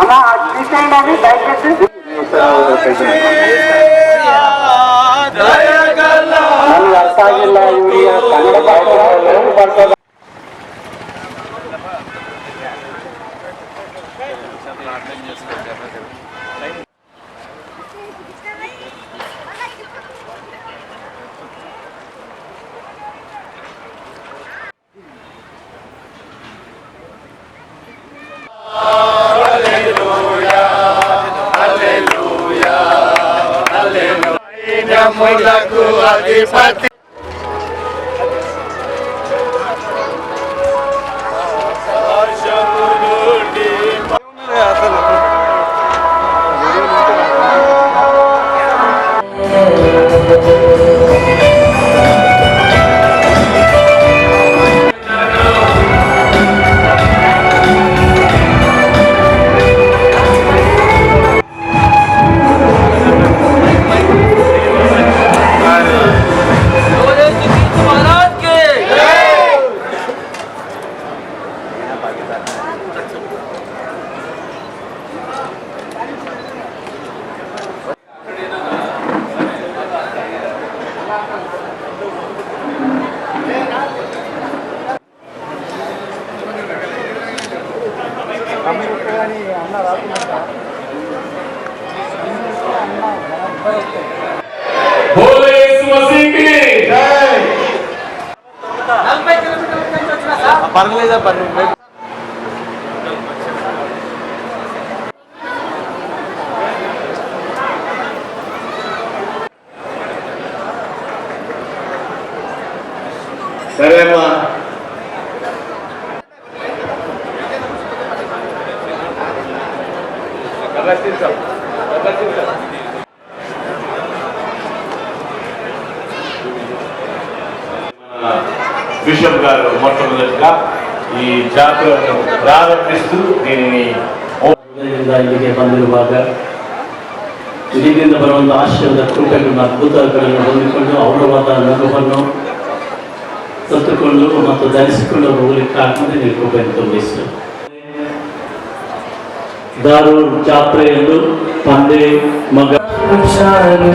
আমার আজকে আমি বাইকে ಕನ್ನಡ ಭಾಷೆ ములకు అధిపతి అన్న రాకుండా పర్లేదా సరే? అమ్మా బిషప్ గారు మొట్టమొదటిగా ఈ జాతరను ప్రారంభిస్తూ దీనిని ಇಲ್ಲಿಗೆ ಬಂದಿರುವಾಗ ಇಡೀದಿಂದ ಬರುವಂಥ ಆಶ್ರಯದ ಕೃಪೆಗಳನ್ನು ಅದ್ಭುತಗಳನ್ನು ಹೊಂದಿಕೊಂಡು ಔರವಾದ ನಗುವನ್ನು ಸತ್ತುಕೊಂಡು ಮತ್ತು ಧರಿಸಿಕೊಂಡು ಹೋಗಲಿಕ್ಕೆ ಆಗ್ತದೆ ನೀವು ಕೃಪೆಯನ್ನು ತುಂಬಿಸು దారు చాప్రేయులు పండే మగ చాలు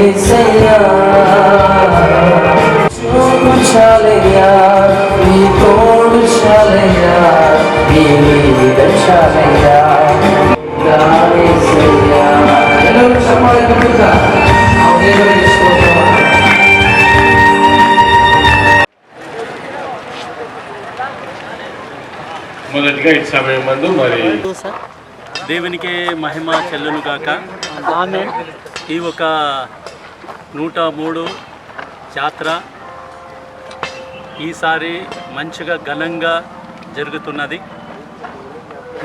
ఏసయ్యా చూపు చాలయ్యా నీ తోడు చాలయ్యా నీ మీద చాలయ్యా. దానేసయ్యా ఎలా సమాధానం మొదటిగా ఈ సమయం మందు మరి దేవునికే మహిమ చెల్లును గాక. ఈ ఒక నూట మూడు జాతర ఈసారి మంచిగా ఘనంగా జరుగుతున్నది.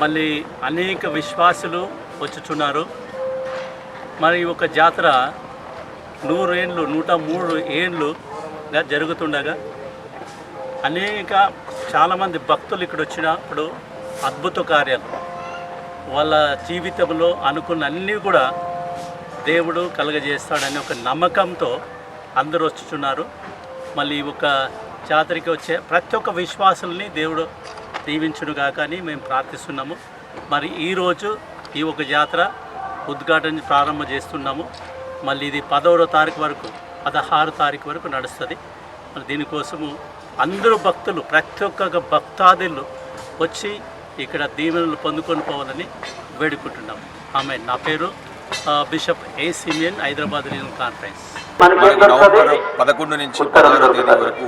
మళ్ళీ అనేక విశ్వాసులు వచ్చుచున్నారు. మరి ఈ ఒక జాతర నూరు ఏండ్లు నూట మూడు ఏండ్లుగా జరుగుతుండగా అనేక చాలామంది భక్తులు ఇక్కడ వచ్చినప్పుడు అద్భుత కార్యాలు. వాళ్ళ జీవితంలో అనుకున్న అన్నీ కూడా దేవుడు కలగజేస్తాడనే ఒక నమ్మకంతో అందరూ వచ్చుచున్నారు. మళ్ళీ ఈ ఒక జాతరకి వచ్చే ప్రతి ఒక్క విశ్వాసుల్ని దేవుడు దీవించునుగా కానీ మేము ప్రార్థిస్తున్నాము. మరి ఈరోజు ఈ ఒక జాతర ఉద్ఘాటన ప్రారంభం చేస్తున్నాము. మళ్ళీ ఇది పదవరో తారీఖు వరకు పదహారు తారీఖు వరకు నడుస్తుంది. మరి దీనికోసము అందరూ భక్తులు ప్రతి ఒక్క భక్తాదులు వచ్చి ఇక్కడ దీవెనలు పొందుకొని పోవాలని వేడుకుంటున్నాము ఆమె నా పేరు bishop A Simeon Hyderabad regional conference. November పదకొండు నుంచి పదహారో తేదీ. వరకు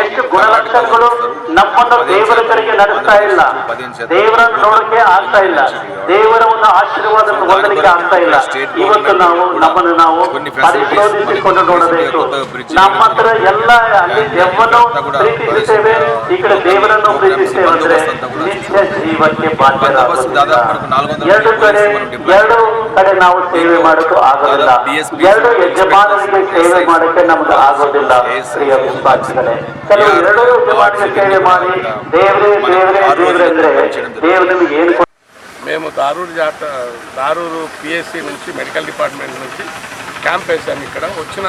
ಎಷ್ಟು ಗುಣಲಕ್ಷಣಗಳು ನಮ್ಮನ್ನು ದೇವರ ಕಡೆಗೆ ನಡೆಸ್ತಾ ಇಲ್ಲ. ದೇವರನ್ನು ನೋಡಕ್ಕೆ ಆಗ್ತಾ ಇಲ್ಲ. ದೇವರ ಒಂದು ಆಶೀರ್ವಾದ ಹೊಂದಲಿಕ್ಕೆ ಆಗ್ತಾ ಇಲ್ಲ. ಇವತ್ತು ನಾವು ನಮ್ಮನ್ನು ನಾವು ಪರಿಶೋಧಿಸಿಕೊಂಡು ನೋಡಬೇಕು. ನಮ್ಮ ಹತ್ರ ಎಲ್ಲ ಅಲ್ಲಿ ದೆವ್ವನು ಪ್ರೀತಿಸುತ್ತೇವೆ. ಈ ಕಡೆ ದೇವರನ್ನು ಪ್ರೀತಿಸುತ್ತೇವೆ ಅಂದ್ರೆ ನಿತ್ಯ ಜೀವಕ್ಕೆ ಬಾಧ್ಯ ಎರಡು ಕಡೆ ಎರಡು ಕಡೆ ನಾವು ಸೇವೆ ಮಾಡೋದು ಆಗೋದಿಲ್ಲ. ಎರಡು ಯಜಮಾನರಿಗೆ ಸೇವೆ ಮಾಡಕ್ಕೆ ನಮ್ಗೆ ಆಗೋದಿಲ್ಲ. ಪ್ರಿಯ ವಿಶ್ವಾಸಿಗಳೇ ಕೆಲವು ಎರಡು ಯಜಮಾನಿಗೆ ಸೇವೆ ಮಾಡಿ ದೇವರೇ ದೇವರೇ ದೇವರೇ ಅಂದ್ರೆ ದೇವರು ನಿಮಗೆ ಏನು మేము దారూరు జాత దారూరు పిఎస్సి నుంచి మెడికల్ డిపార్ట్మెంట్ నుంచి క్యాంప్ వేసాము ఇక్కడ వచ్చిన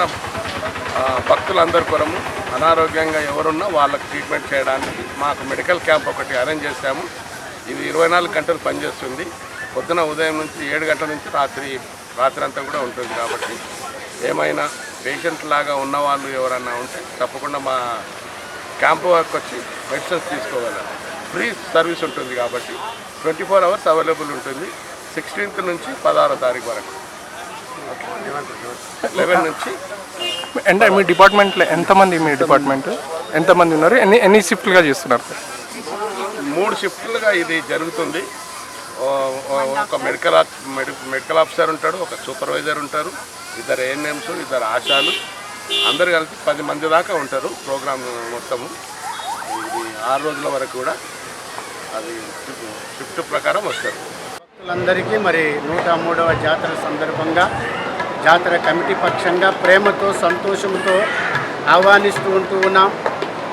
ఆ, భక్తులందరి కొరము అనారోగ్యంగా ఎవరున్నా వాళ్ళకి ట్రీట్మెంట్ చేయడానికి మాకు మెడికల్ క్యాంప్ ఒకటి అరేంజ్ చేశాము ఇది ఇరవై నాలుగు గంటలు పనిచేస్తుంది పొద్దున ఉదయం నుంచి ఏడు గంటల నుంచి రాత్రి రాత్రి అంతా కూడా ఉంటుంది కాబట్టి ఏమైనా పేషెంట్ లాగా ఉన్నవాళ్ళు ఎవరన్నా ఉంటే తప్పకుండా మా క్యాంపు వరకు వచ్చి మెడిసిన్స్ తీసుకోగలరు ఫ్రీ సర్వీస్ ఉంటుంది కాబట్టి ట్వంటీ ఫోర్ అవర్స్ అవైలబుల్ ఉంటుంది. సిక్స్టీన్త్ నుంచి పదహారో తారీఖు వరకు. లెవెన్ నుంచి అంటే మీ డిపార్ట్మెంట్లో ఎంతమంది మీ డిపార్ట్మెంట్? ఎంతమంది ఉన్నారు? ఎన్ని ఎన్ని షిఫ్ట్లుగా చేస్తున్నారు? మూడు షిఫ్ట్లుగా ఇది జరుగుతుంది. ఒక మెడికల్ మెడికల్ ఆఫీసర్ ఉంటాడు ఒక సూపర్వైజర్ ఉంటారు. ఇద్దరు ఏఎన్ఎంస్ ఇద్దరు ఆశాలు. అందరు కలిపి పది మంది దాకా ఉంటారు ప్రోగ్రాం మొత్తము. ఇది ఆరు రోజుల వరకు కూడా అది షిఫ్ట్ ప్రకారం వస్తారు. భక్తులందరికీ మరి నూట మూడవ జాతర సందర్భంగా జాతర కమిటీ పక్షంగా ప్రేమతో సంతోషంతో ఆహ్వానిస్తూ ఉంటూ ఉన్నాం.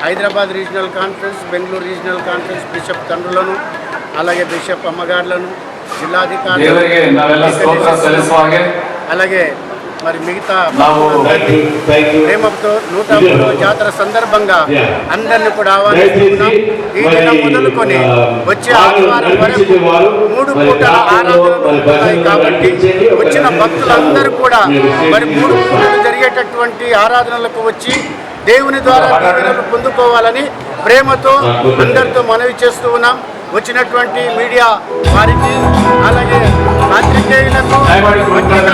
Hyderabad regional conference Bengaluru regional conference bishop తండ్రులను అలాగే బిషప్ అమ్మగారులను జిల్లాధికారులు అలాగే మరి మిగతా ప్రేమతో నూట మూడవ జాతర సందర్భంగా అందరిని కూడా ఆహ్వానిస్తున్నాం. ఈ దినం మొదలుకొని వచ్చే ఆదివారం వరకు మూడు పూటల ఆరాధనలు కాబట్టి వచ్చిన భక్తులందరూ కూడా మరి మూడు పూటలు జరిగేటటువంటి ఆరాధనలకు వచ్చి దేవుని ద్వారా దీవెనలు పొందుకోవాలని ప్రేమతో అందరితో మనవి చేస్తూ ఉన్నాం. వచ్చినటువంటి మీడియా వారికి అలాగే పాత్రికేయులకు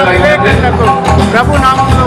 విలేకరులకు ప్రభు నామంలో